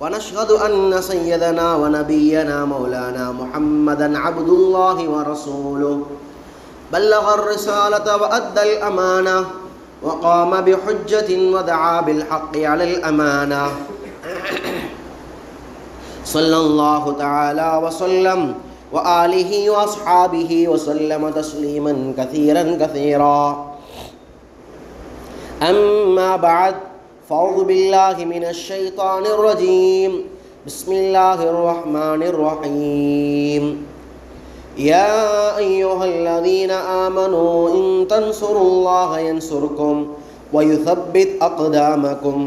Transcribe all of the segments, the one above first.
ونشهد أن سيدنا ونبينا مولانا محمدا عبد الله ورسوله. بلغ الرسالة وأدى الأمانة وقام بحجة ودعا بالحق على الأمانة. صلى الله تعالى وسلم وآله وأصحابه وسلم تسليما كثيرا كثيرا. أما بعد فأعوذ بالله من الشيطان الرجيم. بسم الله الرحمن الرحيم. يا أيها الذين آمنوا إن تنصروا الله ينصركم ويثبت أقدامكم.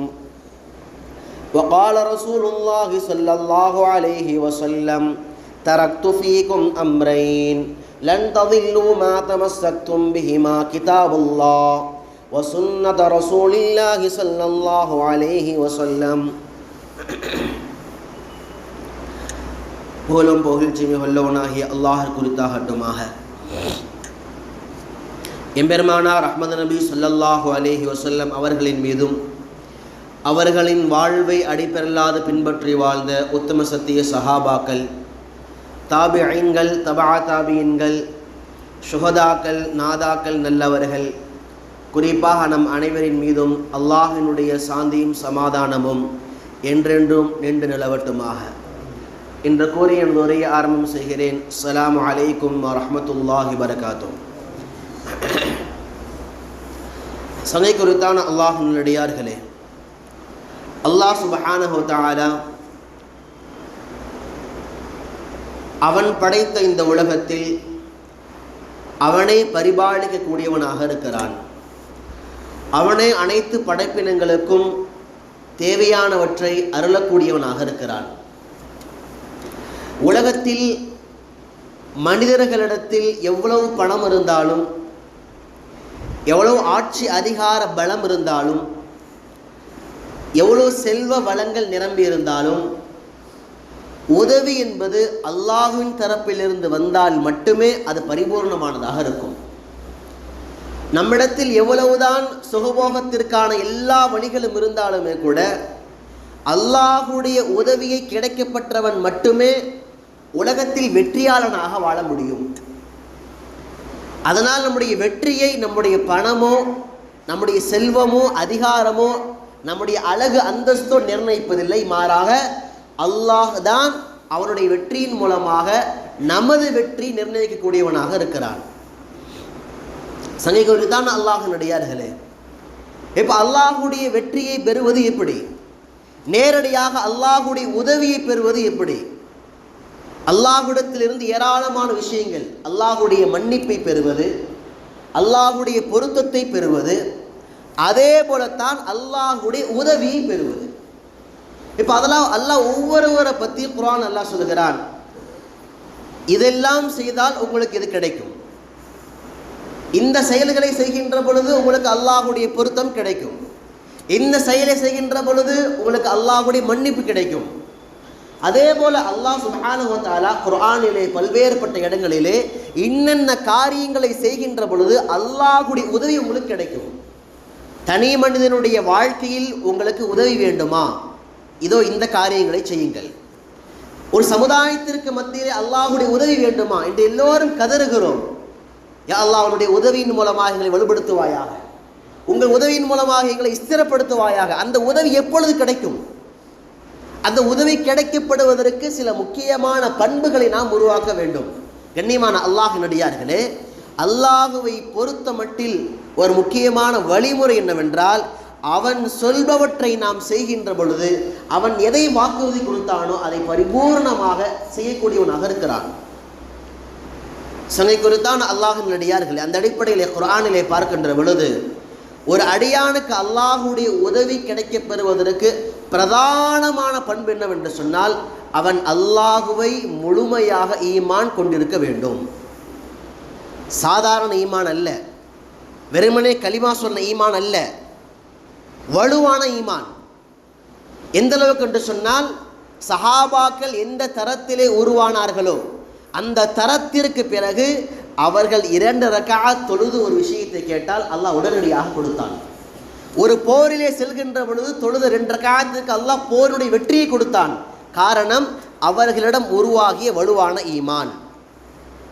وقال رسول الله صلى الله عليه وسلم تركت فيكم أمرين. لن تضلوا ما تمسكتم بهما كتاب الله. وسنة رسول الله صلى الله عليه وسلم புகழும் புகழ்ச்சிமை வல்லவனாகிய அல்லாஹ் குறித்தாகட்டுமாக எம்பெருமானார் அஹ்மது நபி சொல்லல்லாஹு அலேஹி வசல்லம் அவர்களின் மீதும் அவர்களின் வாழ்வை அடிப்பெறலாது பின்பற்றி வாழ்ந்த உத்தம சத்திய சஹாபாக்கள் தாபிஐன்கள் தபா தாபியன்கள் சுகதாக்கள் நாதாக்கள் நல்லவர்கள் குறிப்பாக நம் அனைவரின் மீதும் அல்லாஹினுடைய சாந்தியும் சமாதானமும் என்றென்றும் நின்று நிலவட்டுமாக. இன்று கூறி எனது உரையை ஆரம்பம் செய்கிறேன். சலாம் அலைக்கும் வரமத்துல்லாஹி வரகாத்தும் சங்கை குறித்தான அல்லாஹினுடையார்களே அல்லாஹ் சுபஹானஹு தஆலா அவன் படைத்த இந்த உலகத்தில் அவனை பரிபாலிக்கக்கூடியவனாக இருக்கிறான். அவனே அனைத்து படைப்பினங்களுக்கும் தேவையானவற்றை அருளக்கூடியவனாக இருக்கிறான். உலகத்தில் மனிதர்களிடத்தில் எவ்வளவு பணம் இருந்தாலும் எவ்வளவு ஆட்சி அதிகார பலம் இருந்தாலும் எவ்வளோ செல்வ வளங்கள் நிரம்பி இருந்தாலும் உதவி என்பது அல்லாஹுவின் தரப்பிலிருந்து வந்தால் மட்டுமே அது பரிபூர்ணமானதாக இருக்கும். நம்மிடத்தில் எவ்வளவுதான் சுகபோகத்திற்கான எல்லா வழிகளும் இருந்தாலுமே கூட அல்லாஹுடைய உதவியை கிடைக்கப்பட்டவன் மட்டுமே உலகத்தில் வெற்றியாளனாக வாழ முடியும். அதனால் நம்முடைய வெற்றியை நம்முடைய பணமோ நம்முடைய செல்வமோ அதிகாரமோ நம்முடைய அழகு அந்தஸ்தோ நிர்ணயிப்பதில்லை. மாறாக அல்லாஹ் தான் அவனுடைய வெற்றியின் மூலமாக நமது வெற்றி நிர்ணயிக்கக்கூடியவனாக இருக்கிறான். சங்கைகளுக்கு தான் அல்லாஹினுடையார்களே இப்போ அல்லாஹுடைய வெற்றியை பெறுவது எப்படி? நேரடியாக அல்லாஹுடைய உதவியை பெறுவது எப்படி? அல்லாஹுடத்திலிருந்து ஏராளமான விஷயங்கள் அல்லாஹுடைய மன்னிப்பை பெறுவது அல்லாஹுடைய பொருத்தத்தை பெறுவது அதே போலத்தான் அல்லாஹுடைய உதவியை பெறுவது. இப்போ அதெல்லாம் அல்லாஹ் ஒவ்வொருவரை பற்றி குரான் அல்லாஹ் சொல்லுகிறான். இதெல்லாம் செய்தால் உங்களுக்கு இது கிடைக்கும்? இந்த செயல்களை செய்கின்ற பொழுது உங்களுக்கு அல்லாஹுடைய பொருத்தம் கிடைக்கும். இந்த செயலை செய்கின்ற பொழுது உங்களுக்கு அல்லாஹுடைய மன்னிப்பு கிடைக்கும். அதே போல அல்லாஹ் சுபானுவத்தாலா குரானிலே பல்வேறுபட்ட இடங்களிலே இன்னென்ன காரியங்களை செய்கின்ற பொழுது அல்லாஹுடைய உதவி உங்களுக்கு கிடைக்கும். தனி மனிதனுடைய வாழ்க்கையில் உங்களுக்கு உதவி வேண்டுமா? இதோ இந்த காரியங்களை செய்யுங்கள். ஒரு சமுதாயத்திற்கு மத்தியிலே அல்லாஹுடைய உதவி வேண்டுமா? என்று எல்லோரும் கதறுகிறோம். யா அல்லா அவனுடைய உதவியின் மூலமாக எங்களை வலுப்படுத்துவாயாக. உங்கள் உதவியின் மூலமாக எங்களை ஸ்திரப்படுத்துவாயாக. அந்த உதவி எப்பொழுது கிடைக்கும்? அந்த உதவி கிடைக்கப்படுவதற்கு சில முக்கியமான பண்புகளை நாம் உருவாக்க வேண்டும். கண்ணியமான அல்லாஹினடியார்களே அல்லாஹுவை பொறுத்த மட்டில் ஒரு முக்கியமான வழிமுறை என்னவென்றால் அவன் சொல்பவற்றை நாம் செய்கின்ற பொழுது அவன் எதை வாக்குறுதி கொடுத்தானோ அதை பரிபூர்ணமாக செய்யக்கூடியவனாக இருக்கிறான். சனை குறித்தான் அல்லாஹின் அடியார்கள். அந்த அடிப்படையில் குரானிலே பார்க்கின்ற பொழுது ஒரு அடியானுக்கு அல்லாஹுடைய உதவி கிடைக்கப் பெறுவதற்கு பிரதானமான பண்பு என்னவென்று சொன்னால் அவன் அல்லாஹுவை முழுமையாக ஈமான் கொண்டிருக்க வேண்டும். சாதாரண ஈமான் அல்ல. வெறுமனே கலிமா சொன்ன ஈமான் அல்ல. வலுவான ஈமான். எந்த அளவுக்கு என்று சொன்னால் சஹாபாக்கள் எந்த தரத்திலே உருவானார்களோ அந்த தரத்திற்கு பிறகு அவர்கள் இரண்டு ரக்காத் தொழுது ஒரு விஷயத்தை கேட்டால் அல்லாஹ் உடனடியாக கொடுத்தான். ஒரு போரிலே செல்கின்ற பொழுது தொழுது ரெண்டு ரக்காத்திற்கு அல்லாஹ் போருடைய வெற்றியை கொடுத்தான். காரணம் அவர்களிடம் உருவாகிய வலுவான ஈமான்.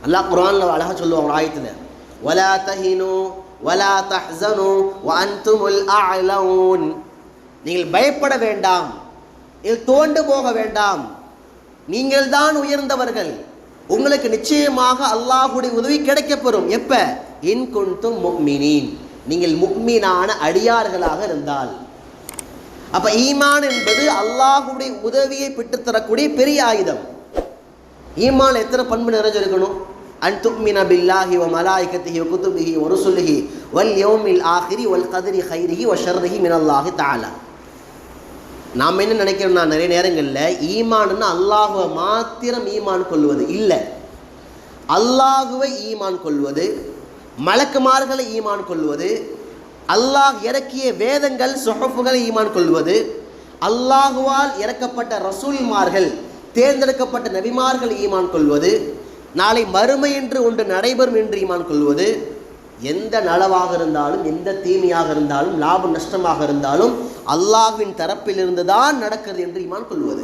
அல்லாஹ் குர்ஆன்ல அழகாக சொல்லுவாங்க ஆயத்தில் வலா தஹினு வலா தஹ்சனு வ அன்துமுல் அஅலவுன் நீங்கள் பயப்பட வேண்டாம். இது தோண்டு போக வேண்டாம். நீங்கள் தான் உயர்ந்தவர்கள். உங்களுக்கு நிச்சயமாக அல்லாஹுடைய உதவி கிடைக்கப்பெறும். எப்ப? இன் குண்டும் முக்மினின். நீங்கள் முக்மீனான அடியார்களாக இருந்தால். அப்ப ஈமான் என்பது அல்லாஹுடைய உதவியை பெற்றுத்தரக்கூடிய பெரிய ஆயுதம். ஈமான் எத்தனை பண்பு நிறைஞ்சிருக்கணும்? அன் துக்மின பில்லாஹி வ மலாய்கத்திஹி வ குதுபிஹி வ வல் யோமில் ஆஹிரி வல் கதிரி ஹைரிஹி வ ஷர்ரிஹி மினல்லாஹி தாலா நாம் என்ன நினைக்கிறோம்னா நிறைய நேரங்களில் ஈமான்னு அல்லாஹுவை மாத்திரம் ஈமான் கொள்வது இல்லை. அல்லாஹுவை ஈமான் கொள்வது மலக்குமார்களை ஈமான் கொள்வது அல்லாஹ் இறக்கிய வேதங்கள் சொகப்புகளை ஈமான் கொள்வது அல்லாஹுவால் இறக்கப்பட்ட ரசூல்மார்கள் தேர்ந்தெடுக்கப்பட்ட நபிமார்கள் ஈமான் கொள்வது நாளை மறுமை என்று ஒன்று நடைபெறும் என்று ஈமான் கொள்வது எந்த நலவாக இருந்தாலும் எந்த தீமையாக இருந்தாலும் லாப நஷ்டமாக இருந்தாலும் அல்லாஹ்வின் தரப்பிலிருந்து தான் நடக்கிறது என்று ஈமான் கொள்வது.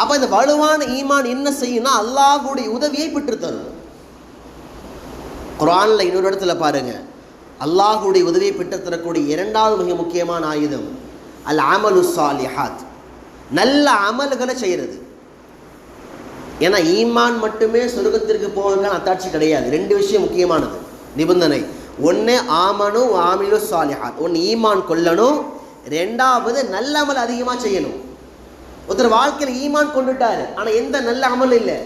அப்போ இந்த வலுவான ஈமான் என்ன செய்யும்னா அல்லாஹுடைய உதவியை பெற்று தரும் இன்னொரு இடத்துல பாருங்க. அல்லாஹுடைய உதவியை பெற்று தரக்கூடிய இரண்டாவது மிக முக்கியமான ஆயுதம் அல் அமலு சாலிஹாத். நல்ல அமல்களை செய்கிறது ஏன்னா ஈமான் மட்டுமே சொர்க்கத்திற்கு போவதற்கான அத்தாட்சி கிடையாது. ரெண்டு விஷயம் முக்கியமானது. நிபந்தனை. ஒன்று ஆமனு ஆமிலு சாலிஹாத் ஒன்று ஈமான் கொள்ளணும் ரெண்டாவது நல்ல அமல் அதிகமாக செய்யணும் ஒருத்தர் வாழ்க்கையில் ஈமான் கொண்டுட்டாரு ஆனால் எந்த நல்ல அமல் இல்லை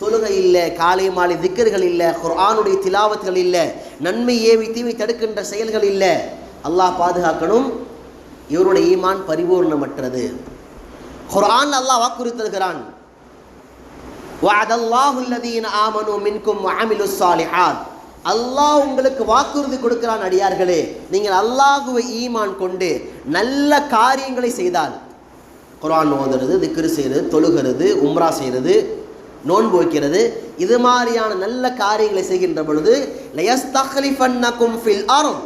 தொழுகை இல்லை காலை மாலை திக்கர்கள் இல்லை குர்ஆனுடைய திலாவத்துகள் இல்லை நன்மை ஏவி தீமை தடுக்கின்ற செயல்கள் இல்லை அல்லாஹ் பாதுகாக்கணும் இவருடைய ஈமான் பரிபூர்ணமற்றது குர்ஆன் அல்லாஹ் வாக்குறுத்திருக்கிறான் وعد الله الذين آمنوا منكم وعملوا الصالحات அல்லாஹ் உங்களுக்கு வாக்குறுதி கொடுக்கிறான் அடியார்களே. நீங்கள் அல்லாஹுவை ஈமான் கொண்டு நல்ல காரியங்களை செய்தால். குரான் ஓதுறது திக்ரு செய்கிறது தொழுகிறது உம்ரா செய்கிறது நோன்பு வைக்கிறது இது மாதிரியான நல்ல காரியங்களை செய்கின்ற பொழுது லயஸ்தஹ்லிஃபன்னகும் ஃபில் ஆரம்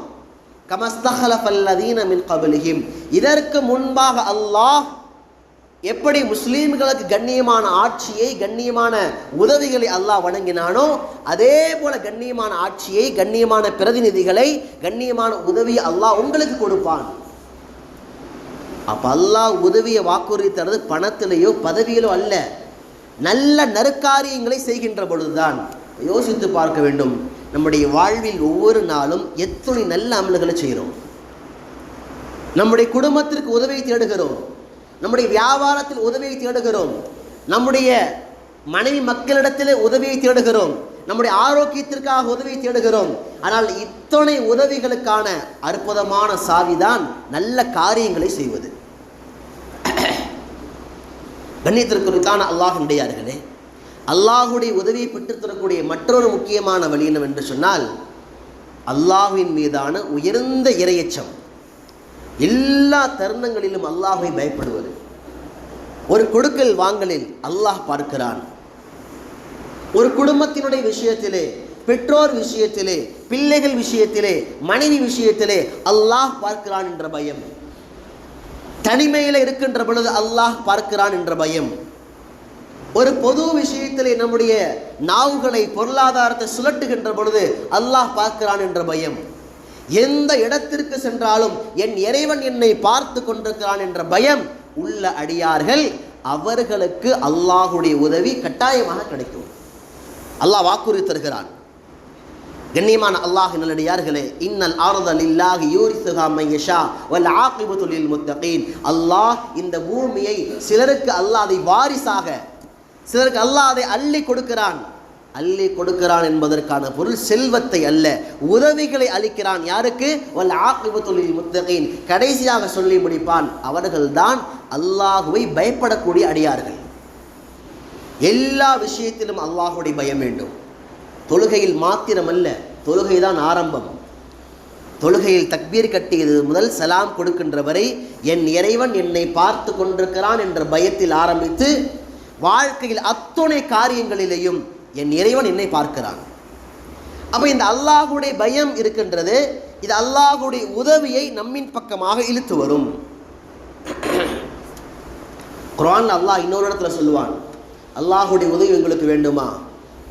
கமஸ்தஹலஃபல்லதீன மின் கபலிஹிம். இதற்கு முன்பாக அல்லாஹ் எப்படி முஸ்லீம்களுக்கு கண்ணியமான ஆட்சியை கண்ணியமான உதவிகளை அல்லாஹ் வழங்கினானோ அதே போல கண்ணியமான ஆட்சியை கண்ணியமான பிரதிநிதிகளை கண்ணியமான உதவியை அல்லாஹ் உங்களுக்கு கொடுப்பான். அப்ப அல்லாஹ் உதவியை வாக்குறுதி தரது பணத்திலேயோ பதவியிலோ அல்ல. நல்ல நற்காரியங்களை செய்கின்ற பொழுதுதான். யோசித்து பார்க்க வேண்டும். நம்முடைய வாழ்வில் ஒவ்வொரு நாளும் எத்தனை நல்ல அமல்களை செய்கிறோம்? நம்முடைய குடும்பத்திற்கு உதவியை தேடுகிறோம். நம்முடைய வியாபாரத்தில் உதவியை தேடுகிறோம். நம்முடைய மனைவி மக்களிடத்தில் உதவியை தேடுகிறோம். நம்முடைய ஆரோக்கியத்திற்காக உதவியை தேடுகிறோம். ஆனால் இத்தனை உதவிகளுக்கான அற்புதமான சாவிதான் நல்ல காரியங்களை செய்வது. கண்ணியத்திற்குத்தான அல்லாஹ் உடையார்களே அல்லாஹுடைய உதவியை பெற்றுத்தரக்கூடிய மற்றொரு முக்கியமான வழி என்னவென்று சொன்னால் அல்லாஹுவின் மீதான உயர்ந்த இரையச்சம். எல்லா தருணங்களிலும் அல்லாஹை பயப்படுவது. ஒரு கொடுக்கல் வாங்கலில் அல்லாஹ் பார்க்கிறான். ஒரு குடும்பத்தினுடைய விஷயத்திலே பெற்றோர் விஷயத்திலே பிள்ளைகள் விஷயத்திலே மனைவி விஷயத்திலே அல்லாஹ் பார்க்கிறான் என்ற பயம். தனிமையில் இருக்கின்ற பொழுது அல்லாஹ் பார்க்கிறான் என்ற பயம். ஒரு பொது விஷயத்திலே நம்முடைய நாவுகளை பொருளாதாரத்தை சுழட்டுகின்ற பொழுது அல்லாஹ் பார்க்கிறான் என்ற பயம். எந்த இடத்திற்கு சென்றாலும் என் இறைவன் என்னை பார்த்து கொண்டிருக்கிறான் என்ற பயம் உள்ள அடியார்கள் அவர்களுக்கு அல்லாஹுடைய உதவி கட்டாயமாக கிடைக்கும். அல்லாஹ் வாக்குறுதி தருகிறான். கண்ணியமான அல்லாஹ் நல்லடியார்களே இன்னல் ஆறுதல் இல்லாஹி யூரிசுகா மையஷா வல் ஆகிபத்து தொழில் முத்தகீன். அல்லாஹ் இந்த பூமியை சிலருக்கு அல்லாஹ் அதை வாரிசாக சிலருக்கு அல்லாஹ் அதை அள்ளி கொடுக்கிறான். அள்ளி கொடுக்கிறான் என்பதற்கான பொருள் செல்வத்தை அல்ல. உதவிகளை அளிக்கிறான் யாருக்கு? வல் ஆக்கிபத்துள்ளில் முத்தகையின் கடைசியாக சொல்லி முடிப்பான் அவர்கள்தான் அல்லாஹுவை பயப்படக்கூடிய அடியார்கள். எல்லா விஷயத்திலும் அல்லாஹுடைய பயம் வேண்டும். தொழுகையில் மாத்திரமல்ல தொழுகைதான் ஆரம்பம். தொழுகையில் தக்பீர் கட்டியது முதல் சலாம் கொடுக்கின்ற வரை என் இறைவன் என்னை பார்த்து கொண்டிருக்கிறான் என்ற பயத்தில் ஆரம்பித்து வாழ்க்கையில் அத்துணை காரியங்களிலேயும் என் இறைவன் என்னை பார்க்கிறான். அப்போ இந்த அல்லாஹுடைய பயம் இருக்கின்றது இது அல்லாஹுடைய உதவியை நம்மின் பக்கமாக இழுத்து வரும். குரான் அல்லாஹ் இன்னொரு இடத்துல சொல்லுவான் அல்லாஹுடைய உதவி உங்களுக்கு வேண்டுமா?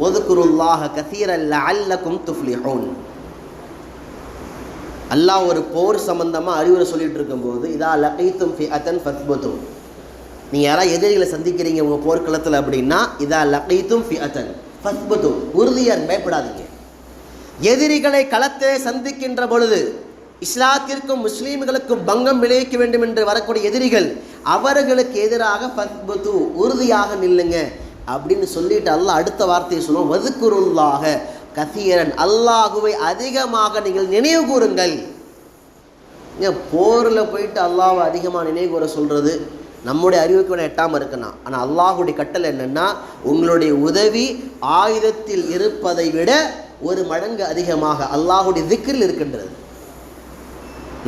ஒதுக்குருல்லாஹ கசீரல்ல அல்லக்கும் துஃப்லிஹூன். அல்லாஹ் ஒரு போர் சம்பந்தமாக அறிவுரை சொல்லிட்டு இருக்கும்போது இதா லகைத்தும் ஃபி அத்தன் ஃபத்பத்தும் நீங்கள் யாராவது எதிரிகளை சந்திக்கிறீங்க உங்கள் போர்க்களத்தில் அப்படின்னா இதா லகைத்தும் ஃபி அத்தன் பத்புது உறுதியாக பயப்படாதீங்க எதிரிகளை களத்தை சந்திக்கின்ற பொழுது இஸ்லாத்திற்கும் முஸ்லீம்களுக்கும் பங்கம் விளைவிக்க வேண்டும் என்று வரக்கூடிய எதிரிகள் அவர்களுக்கு எதிராக ஃபத்பத்து உறுதியாக நில்லுங்க அப்படின்னு சொல்லிட்டு அல்லாஹ் அடுத்த வார்த்தையை சொல்லுவோம் வதுக்குருள்ளாக கசீரன் அல்லாஹுவை அதிகமாக நீங்கள் நினைவு கூறுங்கள். போரில் போயிட்டு அல்லாவை அதிகமாக நினைவு கூற சொல்கிறது நம்முடைய அறிவுக்கு வேணால் எட்டாமல் இருக்கலாம். ஆனால் அல்லாஹுடைய கட்டளை என்னென்னா உங்களுடைய உதவி ஆயுதத்தில் இருப்பதை விட ஒரு மடங்கு அதிகமாக அல்லாஹுடைய திக்கில் இருக்கின்றது.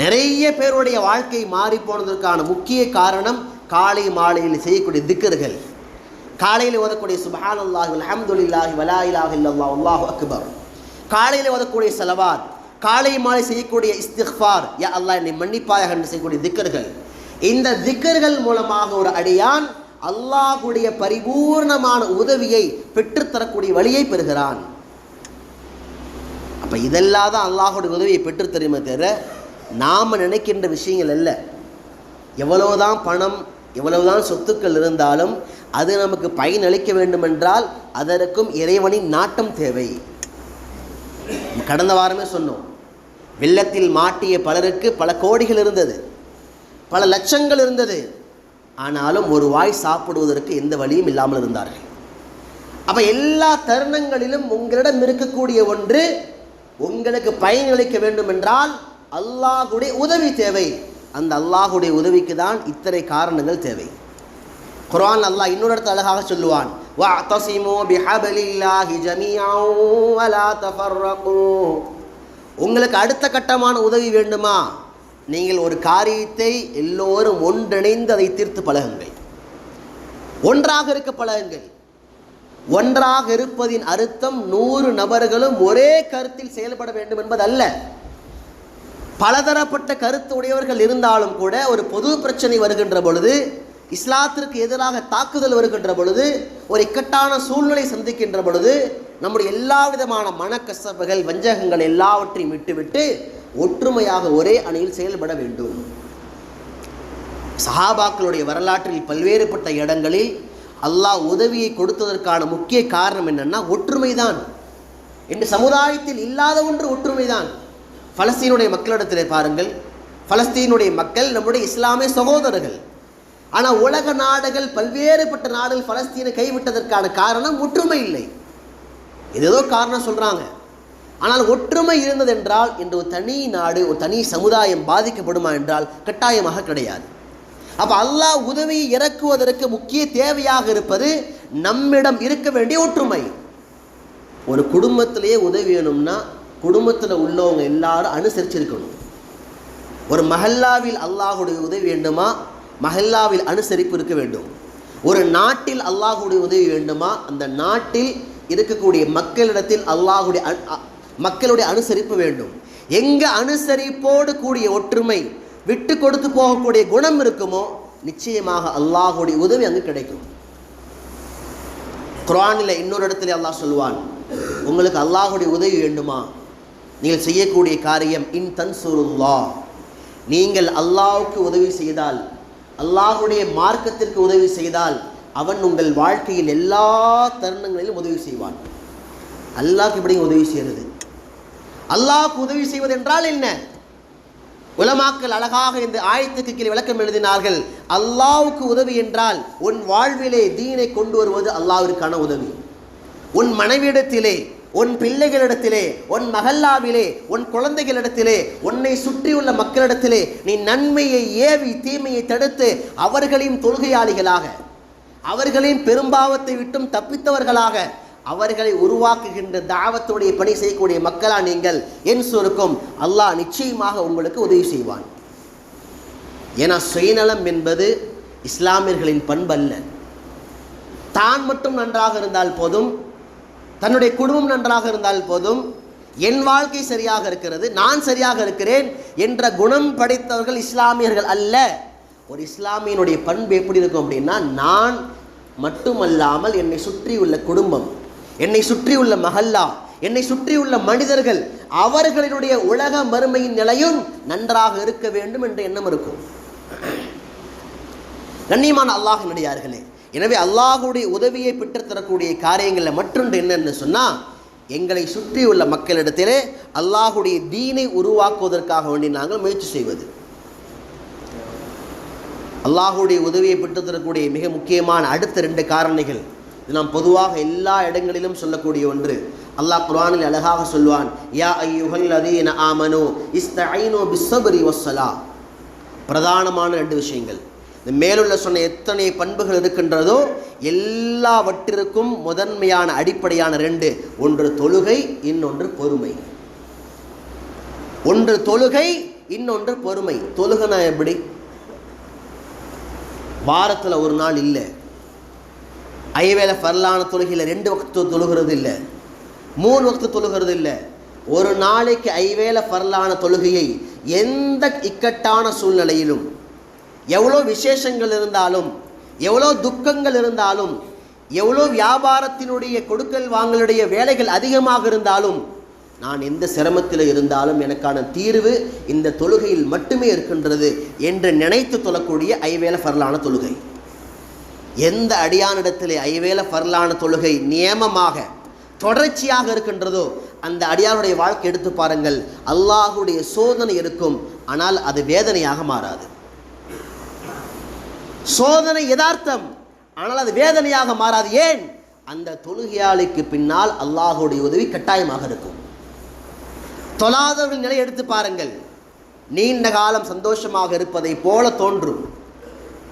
நிறைய பேருடைய வாழ்க்கை மாறி போனதற்கான முக்கிய காரணம் காலை மாலையில் செய்யக்கூடிய திக்கர்கள் காலையில் ஓதக்கூடிய சுபஹான் அல்லாஹ் அஹமதுல்லாஹி வலாயிலாக இல்லல்லா அல்லாஹ் அல்லாஹு அக்பர். காலையில் ஓதக்கூடிய செலவாத் காலை மாலை செய்யக்கூடிய இஸ்திஃபார் யா அல்லாஹ் என்னை மன்னிப்பாயாக என்று செய்யக்கூடிய திக்கர்கள் இந்த திக்கர்கள் மூலமாக ஒரு அடியான் அல்லாஹுடைய பரிபூர்ணமான உதவியை பெற்றுத்தரக்கூடிய வழியை பெறுகிறான். அப்போ இதெல்லாம் தான் அல்லாஹுடைய உதவியை பெற்றுத்தருமே தவிர நாம் நினைக்கின்ற விஷயங்கள் அல்ல. எவ்வளவுதான் பணம் எவ்வளவுதான் சொத்துக்கள் இருந்தாலும் அது நமக்கு பயனளிக்க வேண்டுமென்றால் அதற்கும் இறைவனின் நாட்டம் தேவை. கடந்த வாரமே சொன்னோம் வெள்ளத்தில் மாட்டிய பலருக்கு பல கோடிகள் இருந்தது. பல லட்சங்கள் இருந்தது. ஆனாலும் ஒரு வாய் சாப்பிடுவதற்கு எந்த வழியும் இல்லாமல் இருந்தார்கள். அப்போ எல்லா தருணங்களிலும் உங்களிடம் இருக்கக்கூடிய ஒன்று உங்களுக்கு பயனளிக்க வேண்டும் என்றால் அல்லாஹுடைய உதவி தேவை. அந்த அல்லாஹுடைய உதவிக்கு தான் இத்தனை காரணங்கள் தேவை. குரான் அல்லாஹ் இன்னொரு இடத்துல அழகாக சொல்லுவான் உங்களுக்கு அடுத்த கட்டமான உதவி வேண்டுமா? நீங்கள் ஒரு காரியத்தை எல்லோரும் ஒன்றிணைந்து அதை தீர்த்து பழகுங்கள். ஒன்றாக இருக்க பழகுங்கள். ஒன்றாக இருப்பதின் அர்த்தம் நூறு நபர்களும் ஒரே கருத்தில் செயல்பட வேண்டும் என்பதல்ல. பலதரப்பட்ட கருத்து உடையவர்கள் இருந்தாலும் கூட ஒரு பொது பிரச்சனை வருகின்ற பொழுது இஸ்லாத்திற்கு எதிராக தாக்குதல் வருகின்ற பொழுது ஒரு இக்கட்டான சூழ்நிலை சந்திக்கின்ற பொழுது நம்முடைய எல்லா விதமான மனக்கசப்புகள் வஞ்சகங்கள் எல்லாவற்றையும் விட்டுவிட்டு ஒற்றுமையாக ஒரே அணியில் செயல்பட வேண்டும். சஹாபாக்களுடைய வரலாற்றில் பல்வேறுபட்ட இடங்களில் அல்லாஹ் உதவியை கொடுத்ததற்கான முக்கிய காரணம் என்னன்னா ஒற்றுமைதான். இந்த சமுதாயத்தில் இல்லாத ஒன்று ஒற்றுமைதான். பலஸ்தீனுடைய மக்களிடத்தில் பாருங்கள். பலஸ்தீனுடைய மக்கள் நம்முடைய இஸ்லாமிய சகோதரர்கள். ஆனால் உலக நாடுகள் பல்வேறுபட்ட நாடுகள் பலஸ்தீனை கைவிட்டதற்கான காரணம் ஒற்றுமை இல்லை. ஏதேதோ காரணம் சொல்கிறாங்க ஆனால் ஒற்றுமை இருந்ததென்றால் இன்று ஒரு தனி நாடு ஒரு தனி சமுதாயம் பாதிக்கப்படுமா என்றால் கட்டாயமாக கிடையாது. அப்போ அல்லாஹ் உதவியை இறக்குவதற்கு முக்கிய தேவையாக இருப்பது நம்மிடம் இருக்க வேண்டிய ஒற்றுமை. ஒரு குடும்பத்திலேயே உதவி வேணும்னா குடும்பத்தில் உள்ளவங்க எல்லாரும் அனுசரிச்சிருக்கணும். ஒரு மஹல்லாவில் அல்லாஹுடைய உதவி வேண்டுமா? மஹல்லாவில் அனுசரிப்பு இருக்க வேண்டும். ஒரு நாட்டில் அல்லாஹுடைய உதவி வேண்டுமா? அந்த நாட்டில் இருக்கக்கூடிய மக்களிடத்தில் அல்லாஹுடைய அ- மக்களுடைய அனுசரிப்பு வேண்டும். எங்கே அனுசரிப்போடு கூடிய ஒற்றுமை விட்டு கொடுத்து போகக்கூடிய குணம் இருக்குமோ நிச்சயமாக அல்லாஹுடைய உதவி அங்கு கிடைக்கும். குரானில் இன்னொரு இடத்துல அல்லாஹ் சொல்லுவான் உங்களுக்கு அல்லாஹுடைய உதவி வேண்டுமா? நீங்கள் செய்யக்கூடிய காரியம் இன் தன்சுருல்லா நீங்கள் அல்லாஹுக்கு உதவி செய்தால் அல்லாஹுடைய மார்க்கத்திற்கு உதவி செய்தால் அவன் உங்கள் வாழ்க்கையில் எல்லா தருணங்களிலும் உதவி செய்வான். அல்லாஹ் இப்படி உதவி செய்கிறது அல்லாஹ் உதவி செய்வது என்றால் என்ன? உலமாக்கள் அழகாக இந்த ஆயத்துக்கு கீழே விளக்கம் எழுதினார்கள். அல்லாவுக்கு உதவி என்றால் உன் வாழ்விலே தீனை கொண்டு வருவது அல்லாவிற்கான உதவி. உன் மனைவியிடத்திலே உன் பிள்ளைகளிடத்திலே உன் மகல்லாவிலே உன் குழந்தைகளிடத்திலே உன்னை சுற்றியுள்ள மக்களிடத்திலே நீ நன்மையை ஏவி தீமையை தடுத்து அவர்களையும் தொழுகையாளிகளாக அவர்களையும் பெரும்பாவத்தை விட்டும் தப்பித்தவர்களாக அவர்களை உருவாக்குகின்ற தாவத்துடைய பணி செய்யக்கூடிய மக்களாக நீங்கள்? என் சொருக்கும் அல்லாஹ் நிச்சயமாக உங்களுக்கு உதவி செய்வான். ஏன்னா சுயநலம் என்பது இஸ்லாமியர்களின் பண்பல்ல. தான் மட்டும் நன்றாக இருந்தால் போதும் தன்னுடைய குடும்பம் நன்றாக இருந்தால் போதும் என் வாழ்க்கை சரியாக இருக்கிறது நான் சரியாக இருக்கிறேன் என்ற குணம் படைத்தவர்கள் இஸ்லாமியர்கள் அல்ல. ஒரு இஸ்லாமியனுடைய பண்பு எப்படி இருக்கும் அப்படின்னா நான் மட்டுமல்லாமல் என்னை சுற்றியுள்ள குடும்பம் என்னை சுற்றியுள்ள மகல்லா என்னை சுற்றியுள்ள மனிதர்கள் அவர்களினுடைய உலக மறுமையின் நிலையும் நன்றாக இருக்க வேண்டும் என்ற எண்ணம் இருக்கும். கண்ணியமான அல்லாஹினுடையார்களே எனவே அல்லாஹுடைய உதவியை பெற்றுத்தரக்கூடிய காரியங்களில் மற்றொன்று என்னென்னு சொன்னால் எங்களை சுற்றியுள்ள மக்களிடத்திலே அல்லாஹுடைய தீனை உருவாக்குவதற்காக வேண்டி நாங்கள் முயற்சி செய்வது. அல்லாஹுடைய உதவியை பெற்றுத்தரக்கூடிய மிக முக்கியமான அடுத்த ரெண்டு காரணிகள் இது நாம் பொதுவாக எல்லா இடங்களிலும் சொல்லக்கூடிய ஒன்று. அல்லாஹ் குர்ஆனில் அழகாக சொல்வான் யா ஐயுஹல் அதீன ஆமனு இஸ்தஐனு பிஸ்ஸப்ரி வஸ்ஸலா. பிரதானமான ரெண்டு விஷயங்கள். இந்த மேலுள்ள சொன்ன எத்தனை பண்புகள் இருக்கின்றதோ எல்லாவற்றிற்கும் முதன்மையான அடிப்படையான ரெண்டு. ஒன்று தொழுகை இன்னொன்று பொறுமை. ஒன்று தொழுகை இன்னொன்று பொறுமை. தொழுகைனா எப்படி? வாரத்தில் ஒரு நாள் இல்லை. ஐவேளை ஃபர்லான தொழுகையில் ரெண்டு வக்து தொழுகிறது இல்லை மூணு வக்து தொழுகிறது இல்லை ஒரு நாளைக்கு ஐவேளை ஃபர்லான தொழுகையை எந்த இக்கட்டான சூழ்நிலையிலும் எவ்வளோ விசேஷங்கள் இருந்தாலும் எவ்வளோ துக்கங்கள் இருந்தாலும் எவ்வளோ வியாபாரத்தினுடைய கொடுக்கல் வாங்கலுடைய வேலைகள் அதிகமாக இருந்தாலும் நான் எந்த சிரமத்தில் இருந்தாலும் எனக்கான தீர்வு இந்த தொழுகையில் மட்டுமே இருக்கின்றது என்று நினைத்து தொழக்கூடிய ஐவேல ஃபர்லான தொழுகை. எந்த அடியானிடத்திலே ஐவேல பரலான தொழுகை நியமமாக தொடர்ச்சியாக இருக்கின்றதோ அந்த அடியாருடைய வாழ்க்கை எடுத்து பாருங்கள். அல்லாஹுடைய சோதனை இருக்கும். ஆனால் அது வேதனையாக மாறாது. சோதனை யதார்த்தம். ஆனால் அது வேதனையாக மாறாது. ஏன்? அந்த தொழுகையாளிக்கு பின்னால் அல்லாஹுடைய உதவி கட்டாயமாக இருக்கும். தொழாதவர்கள் நிலை எடுத்து பாருங்கள். நீண்ட காலம் சந்தோஷமாக இருப்பதை போல தோன்றும்.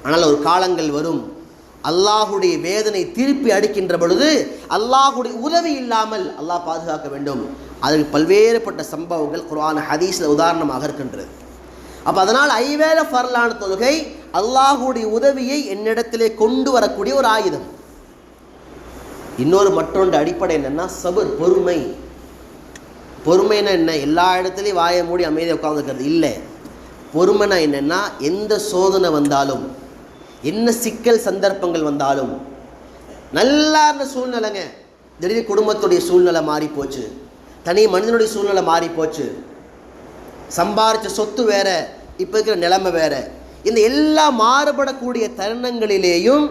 ஆனால் ஒரு காலங்கள் வரும். அல்லாஹுடைய வேதனை திருப்பி அடிக்கின்ற பொழுது அல்லாஹுடைய உதவி இல்லாமல் அல்லாஹ் பாதுகாக்க வேண்டும். அதற்கு பல்வேறுபட்ட சம்பவங்கள் குரான ஹதீஸில் உதாரணமாக இருக்கின்றது. அப்போ அதனால் ஐவேல ஃபர்லான தொழுகை அல்லாஹுடைய உதவியை என்னிடத்திலே கொண்டு வரக்கூடிய ஒரு ஆயுதம். இன்னொரு மற்றொன்று அடிப்படை என்னென்னா சபர் பொறுமை. பொறுமைனா என்ன? எல்லா இடத்துலையும் வாயை மூடி அமைதியாக உட்காந்துருக்கிறது இல்லை. பொறுமைனா என்னென்னா எந்த சோதனை வந்தாலும் என்ன சிக்கல் சந்தர்ப்பங்கள் வந்தாலும் நல்லா இருந்த சூழ்நிலைங்க. திடீர்னு குடும்பத்துடைய சூழ்நிலை மாறி போச்சு தனி மனிதனுடைய சூழ்நிலை மாறி போச்சு சம்பாரித்த சொத்து வேற இப்போ இருக்கிற நிலைமை வேற. இந்த எல்லா மாறுபடக்கூடிய தருணங்களிலேயும்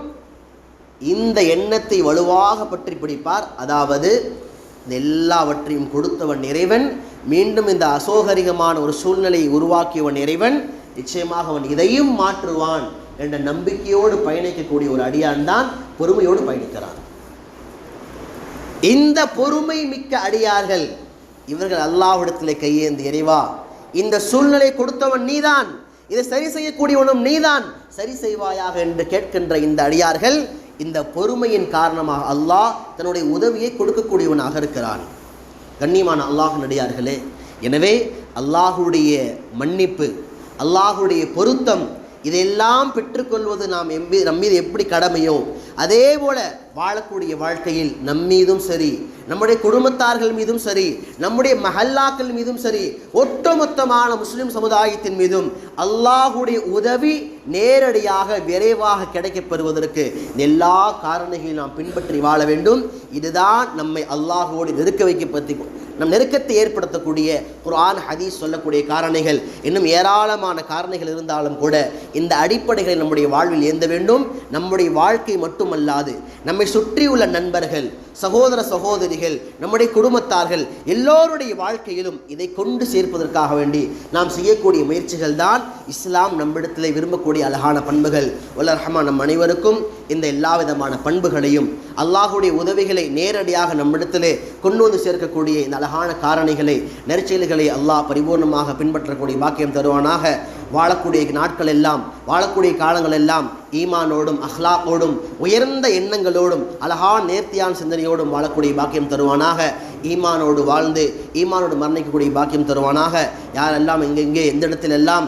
இந்த எண்ணத்தை வலுவாக பற்றி பிடிப்பார். அதாவது இந்த எல்லாவற்றையும் கொடுத்தவன் இறைவன் மீண்டும் இந்த அசோகரிகமான ஒரு சூழ்நிலையை உருவாக்கியவன் இறைவன் நிச்சயமாக அவன் இதையும் மாற்றுவான். என்ற நம்பிக்கையோடு பயணிக்கக்கூடிய ஒரு அடியான் தான் பொறுமையோடு பயணிக்கிறான். இந்த பொறுமை மிக்க அடியார்கள் இவர்கள் அல்லாஹிடத்தில் கையேந்து இறைவா இந்த சூழ்நிலை கொடுத்தவன் நீதான் இதை சரி செய்யக்கூடியவனும் நீதான் சரி செய்வாயாக என்று கேட்கின்ற இந்த அடியார்கள் இந்த பொறுமையின் காரணமாக அல்லாஹ் தன்னுடைய உதவியை கொடுக்கக்கூடியவனாக இருக்கிறான். கண்ணியமான அல்லாஹ் நடிகார்களே எனவே அல்லாஹுடைய மன்னிப்பு அல்லாஹுடைய பொருத்தம் இதையெல்லாம் பெற்றுக்கொள்வது நாம் எம்பி நம்மீது எப்படி கடமையோ அதே போல வாழக்கூடிய வாழ்க்கையில் நம்மீதும் சரி நம்முடைய குடும்பத்தார்கள் மீதும் சரி நம்முடைய மஹல்லாக்கள் மீதும் சரி ஒட்டுமொத்தமான முஸ்லிம் சமுதாயத்தின் மீதும் அல்லாஹுடைய உதவி நேரடியாக விரைவாக கிடைக்கப்பெறுவதற்கு எல்லா காரணங்களையும் நாம் பின்பற்றி வாழ வேண்டும். இதுதான் நம்மை அல்லாஹுவோடு நெருக்க வைக்கப்படுத்தி நம் நெருக்கத்தை ஏற்படுத்தக்கூடிய குரான் ஹதீஸ் சொல்லக்கூடிய காரணிகள் இன்னும் ஏராளமான காரணிகள் இருந்தாலும் கூட இந்த அடிப்படைகளை நம்முடைய வாழ்வில் ஏந்த வேண்டும்? நம்முடைய வாழ்க்கை மட்டுமல்லாது நம்மை சுற்றியுள்ள நண்பர்கள் சகோதர சகோதரிகள் நம்முடைய குடும்பத்தார்கள் எல்லோருடைய வாழ்க்கையிலும் இதை கொண்டு சேர்ப்பதற்காக வேண்டி நாம் செய்யக்கூடிய முயற்சிகள் தான் இஸ்லாம் நம்மிடத்தில் விரும்பக்கூடிய அழகான பண்புகள். வல்ல ரஹ்மான் நம் அனைவருக்கும் இந்த எல்லா விதமான பண்புகளையும் அல்லாஹுடைய உதவிகளை நேரடியாக நம்மிடத்திலே கொண்டு வந்து சேர்க்கக்கூடிய இந்த அழகான காரணிகளை நெற்செயல்களை அல்லாஹ் பரிபூர்ணமாக பின்பற்றக்கூடிய பாக்கியம் தருவானாக. வாழக்கூடிய நாட்கள் எல்லாம் வாழக்கூடிய காலங்கள் எல்லாம் ஈமானோடும் அஹ்லாக்கோடும் உயர்ந்த எண்ணங்களோடும் அழகான நேர்த்தியான சிந்தனையோடும் வாழக்கூடிய பாக்கியம் தருவானாக. ஈமானோடு வாழ்ந்து ஈமானோடு மரணிக்கக்கூடிய பாக்கியம் தருவானாக. யாரெல்லாம் எங்கெங்கே எந்த இடத்திலெல்லாம்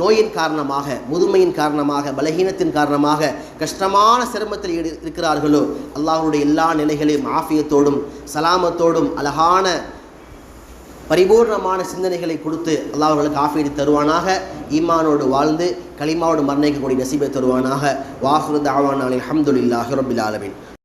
நோயின் காரணமாக முதுமையின் காரணமாக பலகீனத்தின் காரணமாக கஷ்டமான சிரமத்தில் இருக்கிறார்களோ அல்லாஹ்வுடைய எல்லா நிலைகளையும் ஆஃபியத்தோடும் சலாமத்தோடும் அழகான பரிபூர்ணமான சிந்தனைகளை கொடுத்து அல்லாஹ் அவர்களுக்கு ஆஃபீடு தருவானாக ஈமானோடு வாழ்ந்து களிமாவோடு மரணிக்கக்கூடிய நசீபை தருவானாக. வாஹுரு தாவான் அலி அஹமதுல்லாஹி ரபில் ஆலமின்.